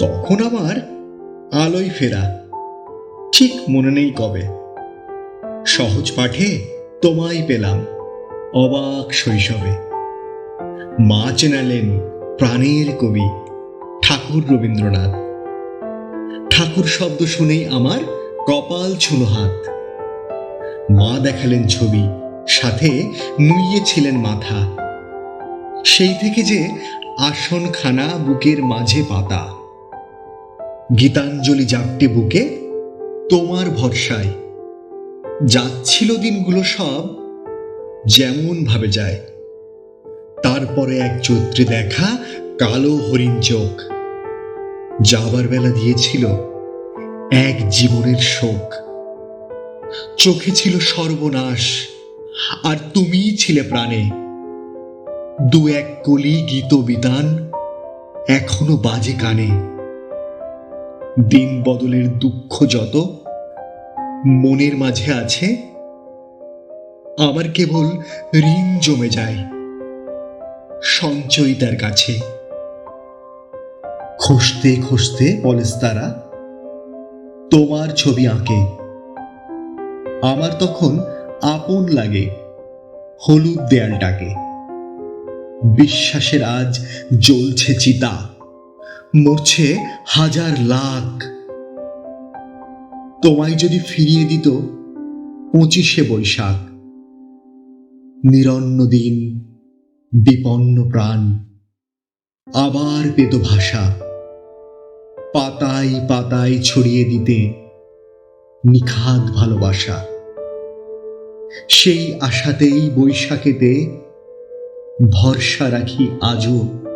তখন আমার আলোয় ফেরা। ঠিক মনে নেই কবে। সহজ পাঠে তোমায় পেলাম অবাক শৈশবে। মা চেনালেন প্রাণের কবি ঠাকুর রবীন্দ্রনাথ। ঠাকুর শব্দ শুনেই আমার কপাল ছুলো হাত। মা দেখালেন ছবি, সাথে নুইয়েছিলেন মাথা। সেই থেকে যে আসনখানা বুকের মাঝে পাতা। গীতাঞ্জলি জাপটে বুকে তোমার ভরসায়। যাচ্ছিল দিনগুলো সব যেমন ভাবে যায়। তারপরে এক চৈত্রে দেখা কালো হরিণ চোখ। যাবার বেলা দিয়েছিল এক জীবনের শোক। চোখে ছিল সর্বনাশ, আর তুমিই ছিলে প্রাণে। দু এক কলি গীত বিতান এখনও বাজে কানে। দিন বদলের দুঃখ যত, মনের মাঝে আছে, আমার কেবল ঋণ জমে যায় সঞ্চয়িতার কাছে। খুঁজতে খুঁজতে পলেস্তারা তোমার ছবি আঁকে। আমার তখন আপন লাগে হলুদ দেয়ালটাকে। বিশ্বাসের আজ জ্বলছে চিতা। মরছে হাজার লাখ। তোমায় যদি ফিরিয়ে দিত পঁচিশে বৈশাখ। নিরন্ন দিন, বিপন্ন প্রাণ, আবার পেত ভাষা। পাতায় পাতায় ছড়িয়ে দিতে নিখাদ ভালোবাসা। সেই আশাতেই বৈশাখেতে ভরসা রাখি আজও।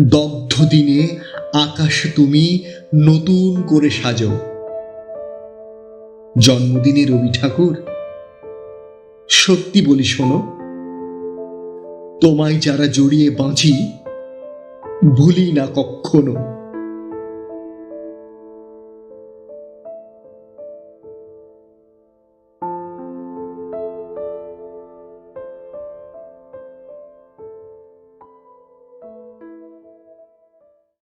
দগ্ধ দিনে আকাশ তুমি নতুন করে সাজো। জন্মদিনে রবি ঠাকুর সত্যি বলি শোনো, তোমায় যারা জড়িয়ে বাঁচি, ভুলি না কখনো।